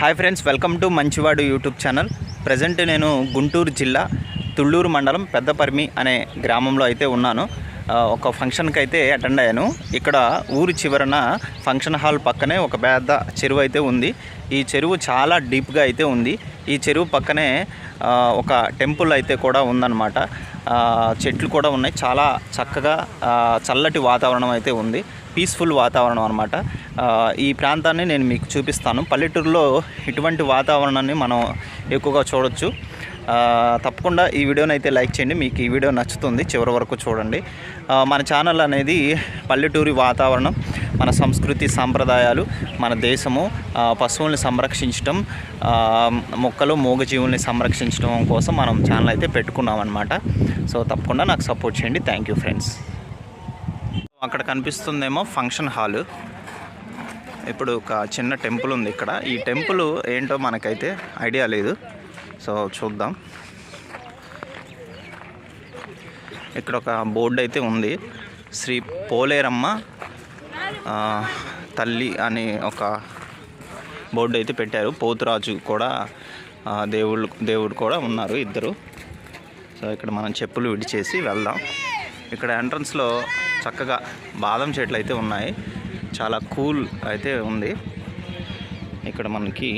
Hi friends welcome to Manchivadu YouTube channel. Present నేను గుంటూరు జిల్లా తుళ్ళూరు మండలం పెద్దపర్మి అనే గ్రామంలో అయితే ఉన్నాను. ఒక ఫంక్షన్కి అయితే అటెండ్ అయ్యాను. ఇక్కడ ఊరి చివరన ఫంక్షన్ హాల్ పక్కనే ఒక పెద్ద చెరువు అయితే ఉంది. ఈ చెరువు చాలా డీప్గా అయితే ఉంది. ఈ చెరువు పక్కనే ఒక టెంపుల్ అయితే కూడా ఉందన్నమాట. చెట్లు కూడా ఉన్నాయి. చాలా చక్కగా చల్లటి వాతావరణం అయితే ఉంది. పీస్ఫుల్ వాతావరణం అనమాట ఈ ప్రాంతాన్ని నేను మీకు చూపిస్తాను. పల్లెటూరులో ఇటువంటి వాతావరణాన్ని మనం ఎక్కువగా చూడొచ్చు. తప్పకుండా ఈ వీడియోని అయితే లైక్ చేయండి. మీకు ఈ వీడియో నచ్చుతుంది చివరి వరకు చూడండి. మన ఛానల్ అనేది పల్లెటూరి వాతావరణం. మన సంస్కృతి సాంప్రదాయాలు మన దేశము పశువుల్ని సంరక్షించడం మొక్కలు మూగజీవుల్ని సంరక్షించడం కోసం మనం ఛానల్ అయితే పెట్టుకున్నాం అనమాట సో తప్పకుండా నాకు సపోర్ట్ చేయండి. థ్యాంక్ యూ ఫ్రెండ్స్ అక్కడ కనిపిస్తుందేమో ఫంక్షన్ హాల్. ఇప్పుడు ఒక చిన్న టెంపుల్ ఉంది ఇక్కడ. ఈ టెంపుల్ ఏంటో మనకైతే ఐడియా లేదు. సో చూద్దాం. ఇక్కడ ఒక బోర్డు అయితే ఉంది. శ్రీ పోలేరమ్మ తల్లి అని ఒక బోర్డు అయితే పెట్టారు. పోతురాజు కూడా దేవుళ్ళు దేవుడు కూడా ఉన్నారు ఇద్దరు. సో ఇక్కడ మనం చెప్పులు విడిచేసి వెళ్దాం. ఇక్కడ ఎంట్రన్స్లో చక్కగా బాదం చెట్లు అయితే ఉన్నాయి. చాలా కూల్ అయితే ఉంది. ఇక్కడ మనకి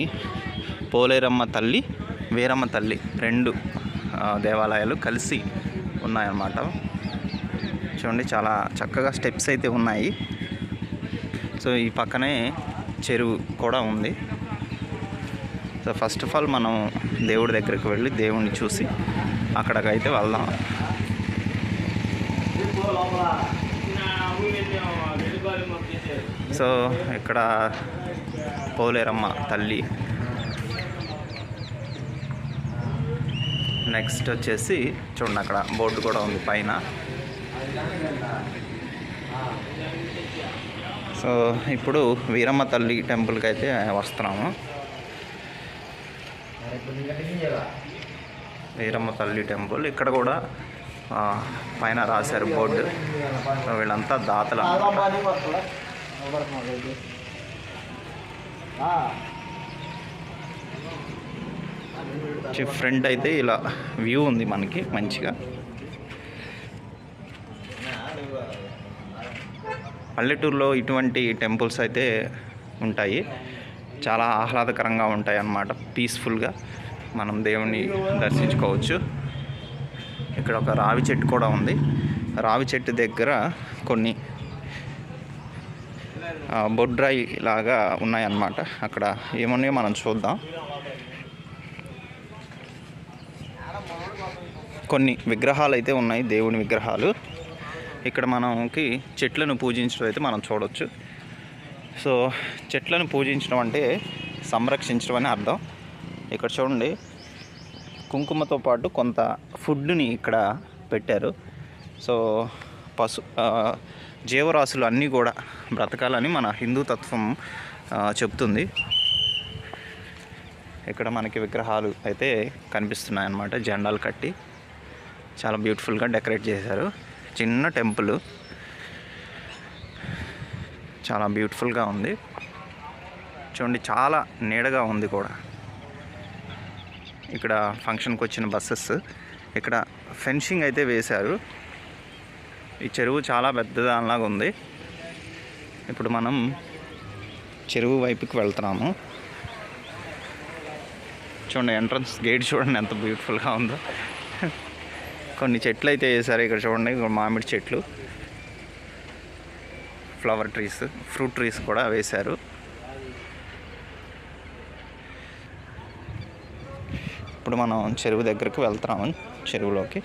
పోలేరమ్మ తల్లి వీరమ్మ తల్లి రెండు దేవాలయాలు కలిసి ఉన్నాయన్నమాట. చూడండి చాలా చక్కగా స్టెప్స్ అయితే ఉన్నాయి. సో ఈ పక్కనే చెరువు కూడా ఉంది. సో ఫస్ట్ ఆఫ్ ఆల్ మనం దేవుడి దగ్గరికి వెళ్ళి దేవుణ్ణి చూసి అక్కడికైతే వెళ్దాం. సో ఇక్కడ పోలేరమ్మ తల్లి. నెక్స్ట్ వచ్చేసి చూడండి అక్కడ బోర్డు కూడా ఉంది పైన. సో ఇప్పుడు వీరమ్మ తల్లి టెంపుల్కి అయితే వస్తున్నాము. వీరమ్మ తల్లి టెంపుల్. ఇక్కడ కూడా పైన రాశారు బోర్డు. వీళ్ళంతా దాతలు ఫ్రంట్ అయితే ఇలా వ్యూ ఉంది మనకి మంచిగా. పల్లెటూరులో ఇటువంటి టెంపుల్స్ అయితే ఉంటాయి. చాలా ఆహ్లాదకరంగా ఉంటాయి అన్నమాట. పీస్ఫుల్గా మనం దేవుని దర్శించుకోవచ్చు. ఇక్కడ ఒక రావి చెట్టు కూడా ఉంది. రావి చెట్టు దగ్గర కొన్ని బొడ్రాయి లాగా ఉన్నాయన్నమాట. అక్కడ ఏమున్నాయో మనం చూద్దాం. కొన్ని విగ్రహాలు అయితే ఉన్నాయి దేవుని విగ్రహాలు. ఇక్కడ మనకి చెట్లను పూజించడం అయితే మనం చూడొచ్చు. సో చెట్లను పూజించడం అంటే సంరక్షించడం అని అర్థం. ఇక్కడ చూడండి కుంకుమతో పాటు కొంత ఫుడ్ని ఇక్కడ పెట్టారు. సో పశు జీవరాశులు అన్నీ కూడా బ్రతకాలని మన హిందూ తత్వం చెప్తుంది ఇక్కడ మనకి విగ్రహాలు అయితే కనిపిస్తున్నాయి అన్నమాట జెండాలు కట్టి. చాలా బ్యూటిఫుల్గా డెకరేట్ చేశారు. చిన్న టెంపుల్. చాలా బ్యూటిఫుల్గా ఉంది. చూడండి చాలా నీడగా ఉంది కూడా. ఇక్కడ ఫంక్షన్కి వచ్చిన బస్సెస్. ఇక్కడ ఫెన్సింగ్ అయితే వేశారు. ఈ చెరువు చాలా పెద్దదానిలాగా ఉంది. ఇప్పుడు మనం చెరువు వైపుకి వెళ్తున్నాము. చూడండి ఎంట్రన్స్ గేట్ చూడండి ఎంత బ్యూటిఫుల్గా ఉందో. కొన్ని చెట్లు అయితే వేసారు. ఇక్కడ చూడండి మామిడి చెట్లు. ఫ్లవర్ ట్రీస్ ఫ్రూట్ ట్రీస్ కూడా వేశారు. ఇప్పుడు మనం చెరువు దగ్గరికి వెళ్తున్నాము చెరువులోకి.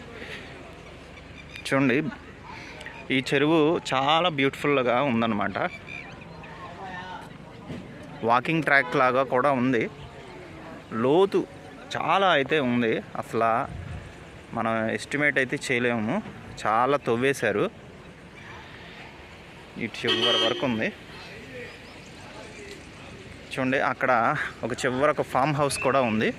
చూడండి ఈ చెరువు చాలా బ్యూటిఫుల్గా ఉందన్నమాట. వాకింగ్ ట్రాక్ లాగా కూడా ఉంది. లోతు చాలా అయితే ఉంది. అసలు మనం ఎస్టిమేట్ అయితే చేయలేము. చాలా తవ్వేశారు. ఇటు చివరి వరకు ఉంది. చూడండి అక్కడ ఒక చివర ఒక ఫామ్ హౌస్ కూడా ఉంది.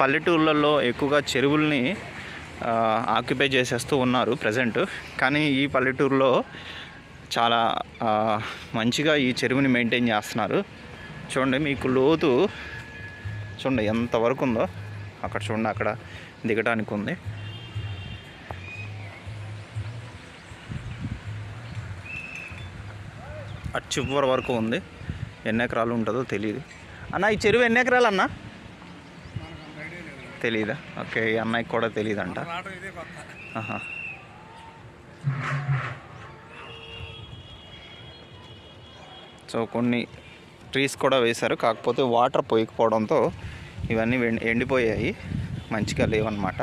పల్లెటూర్లలో ఎక్కువగా చెరువుల్ని ఆక్యుపై చేసేస్తూ ఉన్నారు ప్రజెంట్ కానీ ఈ పల్లెటూరులో చాలా మంచిగా ఈ చెరువుని మెయింటైన్ చేస్తున్నారు. చూడండి మీకు లోతు చూడండి ఎంత వరకు ఉందో. అక్కడ చూడండి అక్కడ దిగడానికి ఉంది. అటు చివరి వరకు ఉంది. ఎన్ని ఎకరాలు ఉంటుందో తెలియదు అన్న ఈ చెరువు ఎన్ని ఎకరాలు అన్న తెలీదా? ఓకే ఈ అన్నయ్యకి కూడా తెలియదంట ఆహా. సో కొన్ని ట్రీస్ కూడా వేశారు. కాకపోతే వాటర్ పోయకపోవడంతో ఇవన్నీ ఎండిపోయాయి. మంచిగా లేవన్నమాట.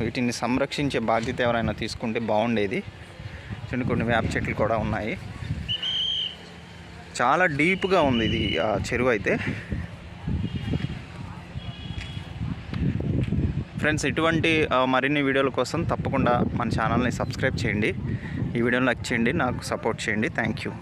వీటిని సంరక్షించే బాధ్యత ఎవరైనా తీసుకుంటే బాగుండేది. చిన్న కొన్ని వేప చెట్లు కూడా ఉన్నాయి. చాలా డీప్గా ఉంది ఇది ఆ చెరువు అయితే. ఫ్రెండ్స్ ఇటువంటి మరిన్ని వీడియోల కోసం తప్పకుండా మన ఛానల్ని సబ్స్క్రైబ్ చేయండి. ఈ వీడియోని లైక్ చేయండి నాకు సపోర్ట్ చేయండి. Thank you.